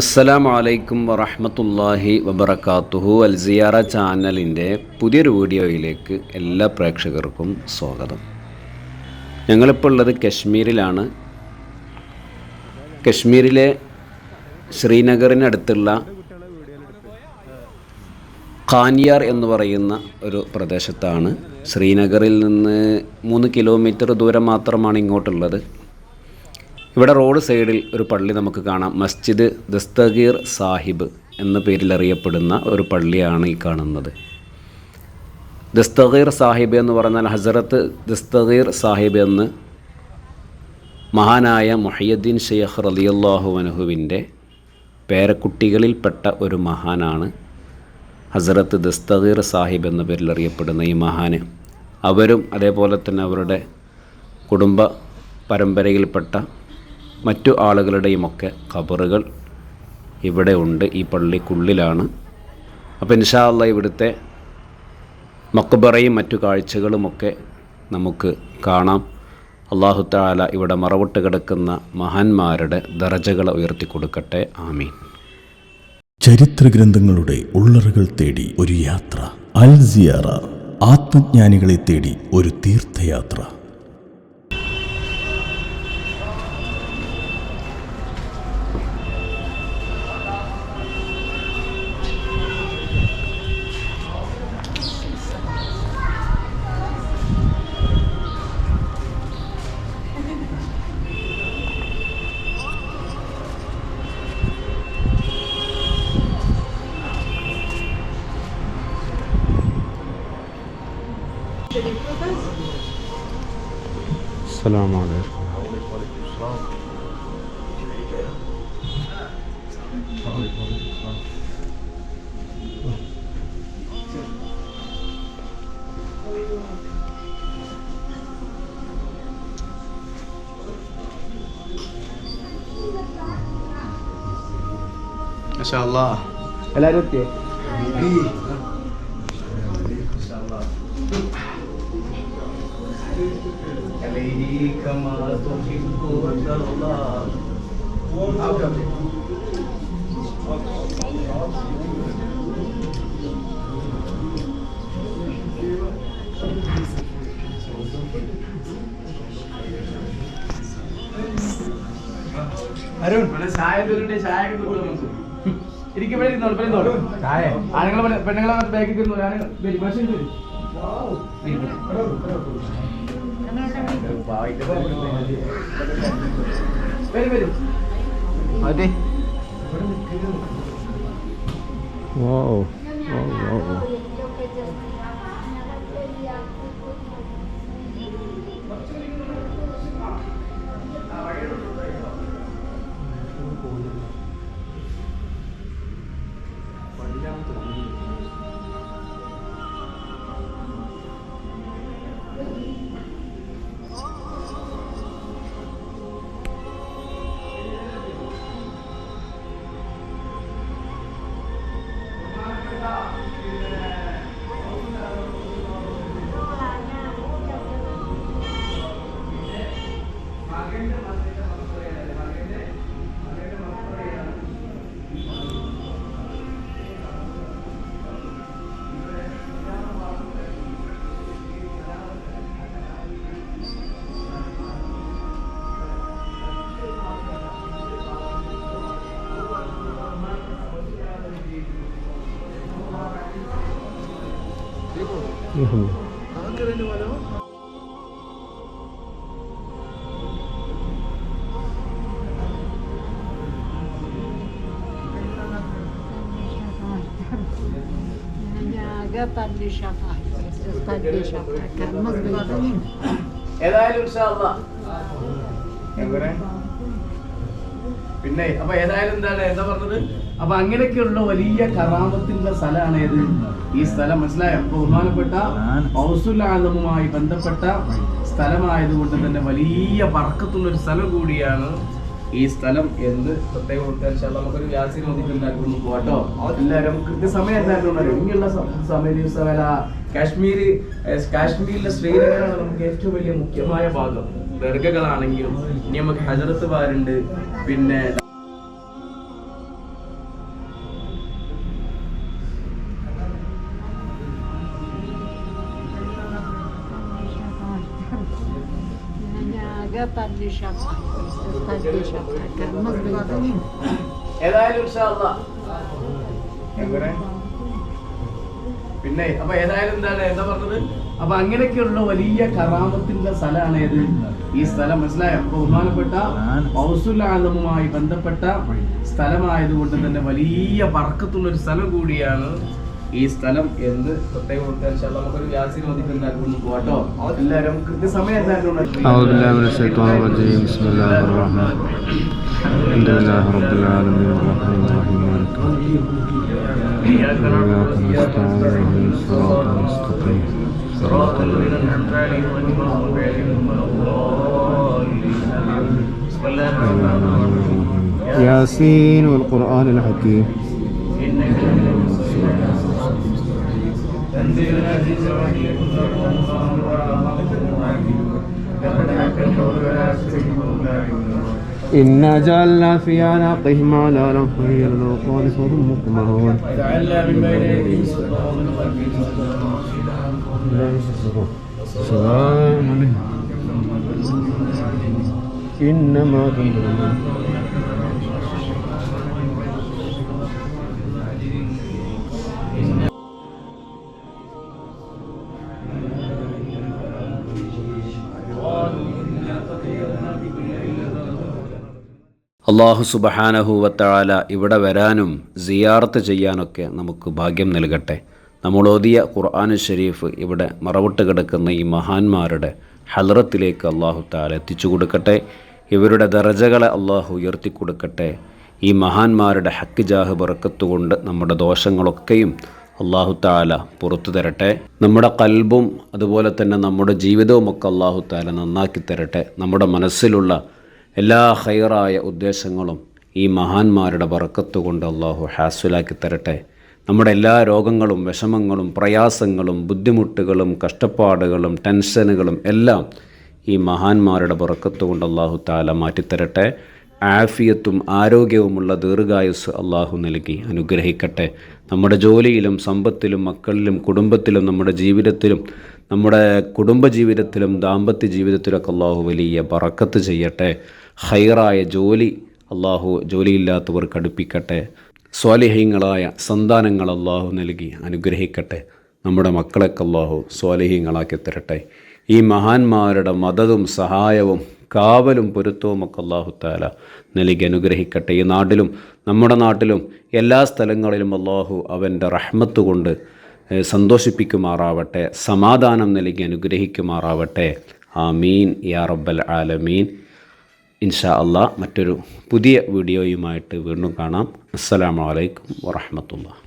അസ്സലാമു വലൈക്കും വറഹമത്തല്ലാഹി വബർക്കാത്തുഹു അൽ സിയാറ ചാനലിന്റെ പുതിയൊരു വീഡിയോയിലേക്ക് എല്ലാ പ്രേക്ഷകർക്കും സ്വാഗതം. ഞങ്ങളിപ്പോൾ ഉള്ളത് കശ്മീരിലാണ്. കശ്മീരിലെ ശ്രീനഗറിനടുത്തുള്ള ഖാനിയാർ എന്ന് പറയുന്ന ഒരു പ്രദേശത്താണ്. ശ്രീനഗറിൽ നിന്ന് മൂന്ന് കിലോമീറ്റർ ദൂരം മാത്രമാണ് ഇങ്ങോട്ടുള്ളത്. ഇവിടെ റോഡ് സൈഡിൽ ഒരു പള്ളി നമുക്ക് കാണാം. മസ്ജിദ് ദസ്തഗീർ സാഹിബ് എന്ന പേരിൽ അറിയപ്പെടുന്ന ഒരു പള്ളിയാണ് ഈ കാണുന്നത്. ദസ്തഗീർ സാഹിബ് എന്ന് പറഞ്ഞാൽ ഹസരത്ത് ദസ്തഗീർ സാഹിബ് എന്ന് മഹാനായ മുഹയ്യദ്ദീൻ ഷെയ്ഖ് റലിയല്ലാഹു അനഹുവിന്റെ പേരക്കുട്ടികളിൽപ്പെട്ട ഒരു മഹാനാണ് ഹസരത്ത് ദസ്തഗീർ സാഹിബ് എന്ന പേരിൽ അറിയപ്പെടുന്ന ഈ മഹാന്. അവരും അതേപോലെ തന്നെ അവരുടെ കുടുംബ പരമ്പരയിൽപ്പെട്ട മറ്റു ആളുകളുടെയുമൊക്കെ ഖബറുകൾ ഇവിടെ ഉണ്ട് ഈ പള്ളിക്കുള്ളിലാണ്. അപ്പോൾ ഇൻഷാല്ല ഇവിടുത്തെ മക്ബറയും മറ്റു കാഴ്ചകളുമൊക്കെ നമുക്ക് കാണാം. അള്ളാഹു താല ഇവിടെ മറവിട്ട് കിടക്കുന്ന മഹാന്മാരുടെ ദറജകളെ ഉയർത്തി കൊടുക്കട്ടെ. ആമീൻ. ചരിത്രഗ്രന്ഥങ്ങളുടെ ഉള്ളറുകൾ തേടി ഒരു യാത്ര അൽ സിയാറ ആത്മജ്ഞാനികളെ തേടി ഒരു തീർത്ഥയാത്ര. Selamun Aleyküm. Masya Allah. Ala Ruti. Bibi. السلام عليكم എല്ലാരും എത്തിയോ അരുൺ ചായ ചായ ഇരിക്കുമ്പോഴേ ഇരുന്നോളൂ ഇപ്പൊ ഇരുന്നോളൂ ചായ ആണുങ്ങളെ പെണ്ണുങ്ങളെ ബാക്കിൽ ഇരുന്നു ഞാൻ ബസ് വരും വരും Wow. قطلي شفاعي قطلي شفاعي كان مظلم إذا إن شاء الله പിന്നെ അപ്പൊ ഏതായാലും എന്താണ് എന്താ പറഞ്ഞത്? അപ്പൊ അങ്ങനെയൊക്കെയുള്ള വലിയ കറാമത്തിന്റെ സ്ഥലമാണ് ഏത്? ഈ സ്ഥലം മനസ്സിലായോ? അപ്പൊ ബഹുമാനപ്പെട്ട ഔസുൽ ആലമുമായി ബന്ധപ്പെട്ട സ്ഥലമായതുകൊണ്ട് തന്നെ വലിയ വർക്കത്തുള്ള ഒരു സ്ഥലം കൂടിയാണ് ഈ സ്ഥലം എന്ന് പ്രത്യേകം കൊടുത്താൽ നമുക്കൊരു വ്യാസിനെ ഒന്നിട്ടുണ്ടാക്കുന്നു പോട്ടോ എല്ലാവരും കൃത്യസമയം എന്തായാലും ഇനിയുള്ള സ- സമയ ദിവസം കാശ്മീരി ഏഹ് കാശ്മീരിലെ ശ്രീനഗറാണ് നമുക്ക് ഏറ്റവും വലിയ മുഖ്യമായ ഭാഗം. ദർഗകളാണെങ്കിലും ഇനി നമുക്ക് ഹജറത്ത് വാരുണ്ട്. പിന്നെ ഏതായാലും പിന്നെ അപ്പൊ ഏതായാലും എന്താണ് എന്താ പറഞ്ഞത്? അപ്പൊ അങ്ങനെയൊക്കെയുള്ള വലിയ കറാമത്തിന്റെ സ്ഥലമാണ് ഏത്? ഈ സ്ഥലം മനസ്സിലായോ? ബഹുമാനപ്പെട്ട ഔസുലാദമുമായി ബന്ധപ്പെട്ട സ്ഥലമായതുകൊണ്ട് തന്നെ വലിയ വർക്കത്തുള്ള ഒരു സ്ഥലം കൂടിയാണ് ഈ സ്ഥലം എന്ന് പ്രത്യേകം കൊടുത്താൽ ഇൻഷാ അല്ലാ നമുക്കൊരു വ്യാസിനെ ഒതുക്കുന്നുണ്ടാക്കുന്നു പോട്ടോ എല്ലാവരും കൃത്യസമയം എന്തായാലും أعوذ بالله إنا جعلنا في أعناقهم على ربهم الأوطان فهم مقمرون. وجعلنا من بين سلام إنما تنظرون അള്ളാഹു സുബഹാനഹുവത്താല ഇവിടെ വരാനും സിയാർത്ത് ചെയ്യാനൊക്കെ നമുക്ക് ഭാഗ്യം നൽകട്ടെ. നമ്മൾ ഓതിയ ഖുർആാനു ഷരീഫ് ഇവിടെ മറവിട്ട് കിടക്കുന്ന ഈ മഹാന്മാരുടെ ഹലറത്തിലേക്ക് അള്ളാഹു താല എത്തിച്ചു കൊടുക്കട്ടെ. ഇവരുടെ ദറജകളെ അള്ളാഹു ഉയർത്തി കൊടുക്കട്ടെ. ഈ മഹാന്മാരുടെ ഹക്ക് ജാഹ് ബറക്കത്തുകൊണ്ട് നമ്മുടെ ദോഷങ്ങളൊക്കെയും അള്ളാഹു താല പുറത്തു തരട്ടെ. നമ്മുടെ കൽബും അതുപോലെ തന്നെ നമ്മുടെ ജീവിതവും ഒക്കെ അള്ളാഹു താല നന്നാക്കി തരട്ടെ. നമ്മുടെ മനസ്സിലുള്ള എല്ലാ ഹൈറായ ഉദ്ദേശങ്ങളും ഈ മഹാന്മാരുടെ കൊണ്ട് അള്ളാഹു ഹാസുലാക്കി തരട്ടെ. നമ്മുടെ എല്ലാ രോഗങ്ങളും വിഷമങ്ങളും പ്രയാസങ്ങളും ബുദ്ധിമുട്ടുകളും കഷ്ടപ്പാടുകളും ടെൻഷനുകളും എല്ലാം ഈ മഹാന്മാരുടെ കൊണ്ട് അള്ളാഹു താല മാറ്റിത്തരട്ടെ. ആഫിയത്തും ആരോഗ്യവുമുള്ള ദീർഘായുസ് അള്ളാഹു നൽകി അനുഗ്രഹിക്കട്ടെ. നമ്മുടെ ജോലിയിലും സമ്പത്തിലും മക്കളിലും കുടുംബത്തിലും നമ്മുടെ ജീവിതത്തിലും നമ്മുടെ കുടുംബജീവിതത്തിലും ദാമ്പത്യ ജീവിതത്തിലൊക്കെ അള്ളാഹു വലിയ ബറക്കത്ത് ചെയ്യട്ടെ ഹൈറായ ജോലി അള്ളാഹു ജോലിയില്ലാത്തവർ കടുപ്പിക്കട്ടെ സ്വാലിഹ്യങ്ങളായ സന്താനങ്ങൾ അള്ളാഹു നൽകി അനുഗ്രഹിക്കട്ടെ നമ്മുടെ മക്കളൊക്കെ അള്ളാഹു സ്വാലിഹ്യങ്ങളാക്കി തരട്ടെ. ഈ മഹാന്മാരുടെ മതതും സഹായവും കാവലും പൊരുത്തവും ഒക്കെ അള്ളാഹു താല നൽകി അനുഗ്രഹിക്കട്ടെ. ഈ നാട്ടിലും നമ്മുടെ നാട്ടിലും എല്ലാ സ്ഥലങ്ങളിലും അള്ളാഹു അവന്റെ റഹ്മത്ത് കൊണ്ട് സന്തോഷിപ്പിക്കുമാറാവട്ടെ സമാധാനം നൽകി അനുഗ്രഹിക്കുമാറാവട്ടെ. ആമീൻ. യാ റബ്ബൽ ആലമീൻ. ഇൻഷാ അള്ളാ മറ്റൊരു പുതിയ വീഡിയോയുമായിട്ട് വീണ്ടും കാണാം. അസ്സലാമു അലൈക്കും വറഹമത്തുള്ള